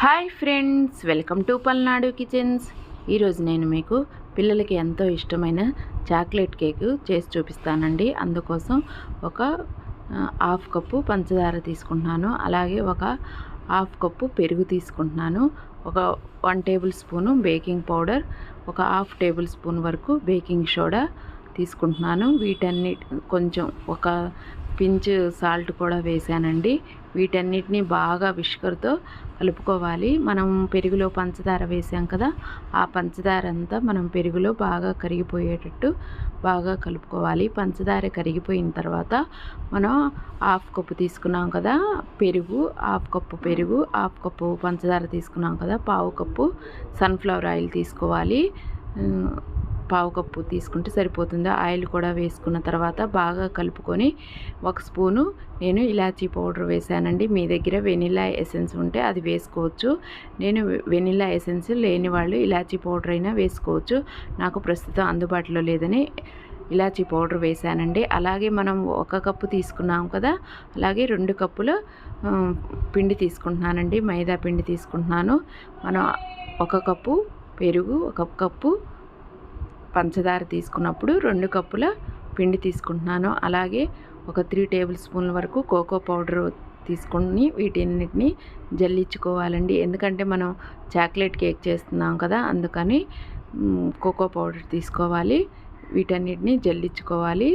Hi friends welcome to Palnadu kitchens. ఈరోజు నేను మీకు పిల్లలకి ఎంతో ఇష్టమైన చాక్లెట్ కేక్ చేసి చూపిస్తానండి. అందుకోసం ఒక హాఫ్ కప్పు పంచదార తీసుకుంటున్నాను. అలాగే ఒక హాఫ్ కప్పు పెరుగు తీసుకుంటున్నాను. ఒక one tablespoon baking powder ఒక హాఫ్ టేబుల్ స్పూన్ వరకు బేకింగ్ సోడా తీసుకుంటున్నాను. వీటన్ని కొంచెం ఒక పించ్ సాల్ట్ కూడా వేసానండి. వీటన్నిటిని బాగా విష్కర్తో కలుపుకోవాలి. మనం పెరుగులో పంచదార వేసాం కదా ఆ పంచదార అంతా మనం పెరుగులో బాగా కరిగిపోయేటట్టు బాగా కలుపుకోవాలి. పంచదార కరిగిపోయిన తర్వాత మనం హాఫ్ కప్పు తీసుకున్నాం కదా పెరుగు హాఫ్ కప్పు పెరుగు హాఫ్ కప్పు పంచదార తీసుకున్నాం కదా పావు కప్పు సన్ఫ్లవర్ ఆయిల్ తీసుకోవాలి. పావు కప్పు తీసుకుంటే సరిపోతుంది? ఆయిల్ కూడా వేసుకున్న తర్వాత బాగా కలుపుకొని ఒక స్పూను నేను ఇలాచీ పౌడర్ వేసానండి. మీ దగ్గర వెనిలా ఎసెన్స్ ఉంటే అది వేసుకోవచ్చు. నేను వెనిలా ఎసెన్స్ లేని వాళ్ళు ఇలాచీ పౌడర్ అయినా వేసుకోవచ్చు. నాకు ప్రస్తుతం అందుబాటులో లేదని ఇలాచీ పౌడర్ వేసానండి. అలాగే మనం ఒక కప్పు తీసుకున్నాం కదా అలాగే రెండు కప్పుల పిండి తీసుకుంటున్నానండి. మైదా పిండి తీసుకుంటున్నాను. మనం ఒక కప్పు పెరుగు ఒక కప్పు పంచదార తీసుకున్నప్పుడు రెండు కప్పుల పిండి తీసుకుంటున్నాను. అలాగే ఒక త్రీ టేబుల్ స్పూన్ల వరకు కోకో పౌడర్ తీసుకొని వీటన్నిటిని జల్లించుకోవాలండి. ఎందుకంటే మనం చాక్లెట్ కేక్ చేస్తున్నాం కదా అందుకని కోకో పౌడర్ తీసుకోవాలి. వీటన్నిటిని జల్లించుకోవాలి.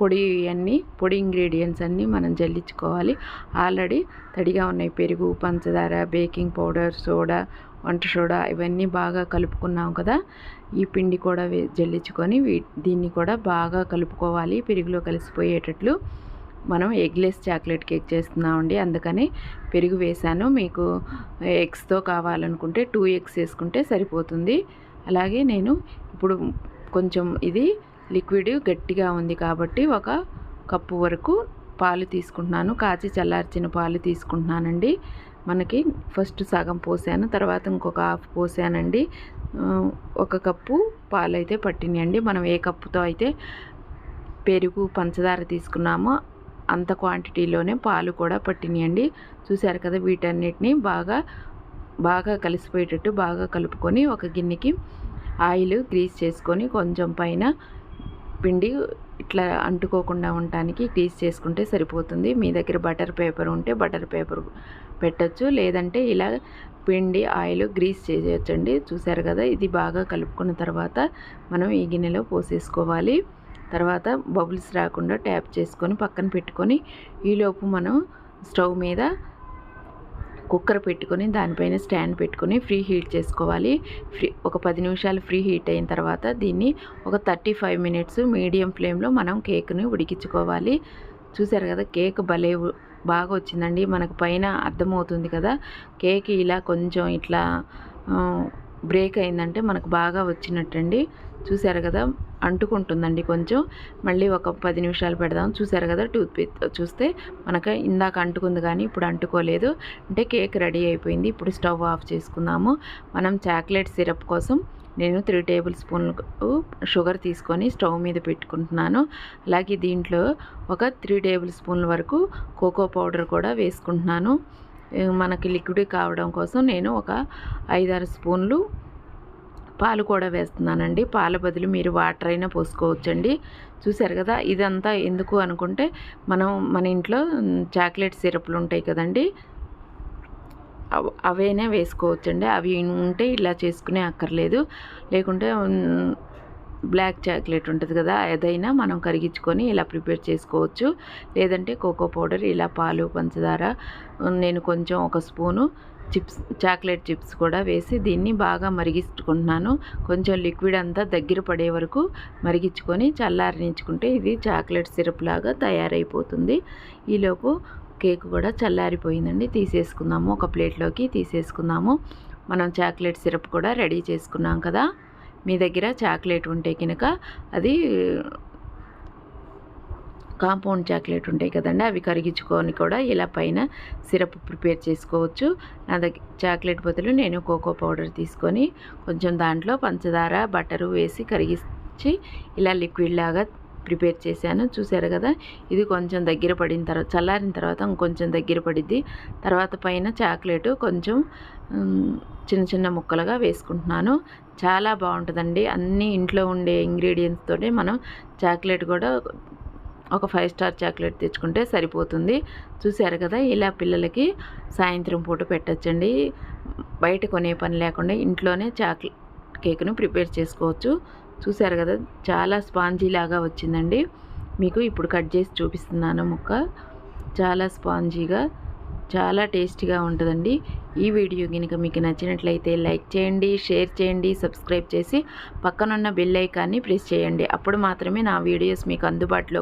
పొడి అన్నీ పొడి ఇంగ్రీడియంట్స్ అన్నీ మనం జల్లించుకోవాలి. ఆల్రెడీ తడిగా ఉన్నాయి. పెరుగు పంచదార బేకింగ్ పౌడర్ సోడా వంట సోడా ఇవన్నీ బాగా కలుపుకున్నాం కదా. ఈ పిండి కూడా జల్లించుకొని దీన్ని కూడా బాగా కలుపుకోవాలి. పెరుగులో కలిసిపోయేటట్లు మనం ఎగ్లెస్ చాక్లెట్ కేక్ చేస్తున్నామండి. అందుకని పెరుగు వేసాను. మీకు ఎగ్స్తో కావాలనుకుంటే టూ ఎగ్స్ వేసుకుంటే సరిపోతుంది. అలాగే నేను ఇప్పుడు కొంచెం ఇది లిక్విడ్ గట్టిగా ఉంది కాబట్టి ఒక కప్పు వరకు పాలు తీసుకుంటున్నాను. కాచి చల్లార్చిన పాలు తీసుకుంటున్నానండి. మనకి ఫస్ట్ సగం పోసాను తర్వాత ఇంకొక హాఫ్ పోసానండి. ఒక కప్పు పాలు అయితే పట్టినాయండి. మనం ఏ కప్పుతో అయితే పెరుగు పంచదార తీసుకున్నామో అంత క్వాంటిటీలోనే పాలు కూడా పట్టినాయండి. చూశారు కదా వీటన్నిటిని బాగా బాగా కలిసిపోయేటట్టు బాగా కలుపుకొని ఒక గిన్నెకి ఆయిల్ గ్రీస్ చేసుకొని కొంచెం పైన పిండి ఇట్లా అంటుకోకుండా ఉండటానికి గ్రీస్ చేసుకుంటే సరిపోతుంది. మీ దగ్గర బటర్ పేపర్ ఉంటే బటర్ పేపర్ పెట్టచ్చు. లేదంటే ఇలా పిండి ఆయిల్ గ్రీస్ చేయొచ్చండి చూసారు కదా ఇది బాగా కలుపుకున్న తర్వాత మనం ఈ గిన్నెలో పోసేసుకోవాలి. తర్వాత బబుల్స్ రాకుండా ట్యాప్ చేసుకొని పక్కన పెట్టుకొని ఈలోపు మనం స్టవ్ మీద కుక్కర్ పెట్టుకొని దానిపైన స్టాండ్ పెట్టుకొని ఫ్రీ హీట్ చేసుకోవాలి. ఫ్రీ ఒక పది నిమిషాలు ఫ్రీ హీట్ అయిన తర్వాత దీన్ని ఒక థర్టీ ఫైవ్ మినిట్స్ మీడియం ఫ్లేమ్లో మనం కేక్ని ఉడికించుకోవాలి. చూసారు కదా కేక్ భలే బాగా వచ్చిందండి. మనకు పైన అర్థమవుతుంది కదా కేక్ ఇలా కొంచెం ఇట్లా బ్రేక్ అయిందంటే మనకు బాగా వచ్చినట్టండి. చూసారు కదా అంటుకుంటుందండి కొంచెం. మళ్ళీ ఒక పది నిమిషాలు పెడదాం. చూసారు కదా టూత్ పిక్ చూస్తే మనకు ఇందాక అంటుకుంది కానీ ఇప్పుడు అంటుకోలేదు. అంటే కేక్ రెడీ అయిపోయింది. ఇప్పుడు స్టవ్ ఆఫ్ చేసుకుందాము. మనం చాక్లెట్ సిరప్ కోసం నేను త్రీ టేబుల్ స్పూన్లు షుగర్ తీసుకొని స్టవ్ మీద పెట్టుకుంటున్నాను. అలాగే దీంట్లో ఒక త్రీ టేబుల్ స్పూన్ల వరకు కోకో పౌడర్ కూడా వేసుకుంటున్నాను. మనకి లిక్విడ్ కావడం కోసం నేను ఒక ఐదారు స్పూన్లు పాలు కూడా వేస్తున్నానండి. పాల బదులు మీరు వాటర్ అయినా పోసుకోవచ్చండి. చూసారు కదా ఇదంతా ఎందుకు అనుకుంటే మనం మన ఇంట్లో చాక్లెట్ సిరప్లు ఉంటాయి కదండి. అవ- అవైనా వేసుకోవచ్చండి. అవి ఉంటే ఇలా చేసుకునే అక్కర్లేదు. లేకుంటే బ్లాక్ చాక్లెట్ ఉంటుంది కదా ఏదైనా మనం కరిగించుకొని ఇలా ప్రిపేర్ చేసుకోవచ్చు. లేదంటే కోకో పౌడర్ ఇలా పాలు పంచదార నేను కొంచెం ఒక స్పూను చిప్స్ చాక్లెట్ చిప్స్ కూడా వేసి దీన్ని బాగా మరిగించుకుంటున్నాను. కొంచెం లిక్విడ్ అంతా దగ్గర పడే వరకు మరిగించుకొని చల్లారనించుకుంటే ఇది చాక్లెట్ సిరప్ లాగా తయారైపోతుంది. ఈలోపు కేక్ కూడా చల్లారిపోయిందండి తీసేసుకుందాము. ఒక ప్లేట్లోకి తీసేసుకుందాము. మనం చాక్లెట్ సిరప్ కూడా రెడీ చేసుకున్నాం కదా. మీ దగ్గర చాక్లెట్ ఉంటే కనుక అది కాంపౌండ్ చాక్లెట్ ఉంటాయి కదండి అవి కరిగించుకొని కూడా ఇలా పైన సిరప్ ప్రిపేర్ చేసుకోవచ్చు. నా దగ్గర చాక్లెట్ బదులు నేను కోకో పౌడర్ తీసుకొని కొంచెం దాంట్లో పంచదార బటరు వేసి కరిగించి ఇలా లిక్విడ్ లాగా ప్రిపేర్ చేశాను. చూసారు కదా ఇది కొంచెం దగ్గర పడిన తర్వాత చల్లారిన తర్వాత ఇంకొంచెం దగ్గర పడిద్ది. తర్వాత పైన చాక్లెట్ కొంచెం చిన్న చిన్న ముక్కలుగా వేసుకుంటున్నాను. చాలా బాగుంటుందండి. అన్నీ ఇంట్లో ఉండే ఇంగ్రీడియంట్స్తోనే మనం చాక్లెట్ కూడా ఒక ఫైవ్ స్టార్ చాక్లెట్ తెచ్చుకుంటే సరిపోతుంది. చూసారు కదా ఇలా పిల్లలకి సాయంత్రం పూట పెట్టచ్చండి. బయట కొనే పని లేకుండా ఇంట్లోనే చాక్లెట్ కేక్ను ప్రిపేర్ చేసుకోవచ్చు. చూసారు కదా చాలా స్పాంజీ లాగా వచ్చిందండి. మీకు ఇప్పుడు కట్ చేసి చూపిస్తున్నాను ముక్క. చాలా స్పాంజీగా చాలా టేస్టీగా ఉంటుందండి. ఈ వీడియో కనుక మీకు నచ్చినట్లయితే లైక్ చేయండి షేర్ చేయండి సబ్స్క్రైబ్ చేసి పక్కనున్న బెల్ ఐకాన్ని ప్రెస్ చేయండి. అప్పుడు మాత్రమే నా వీడియోస్ మీకు అందుబాటులో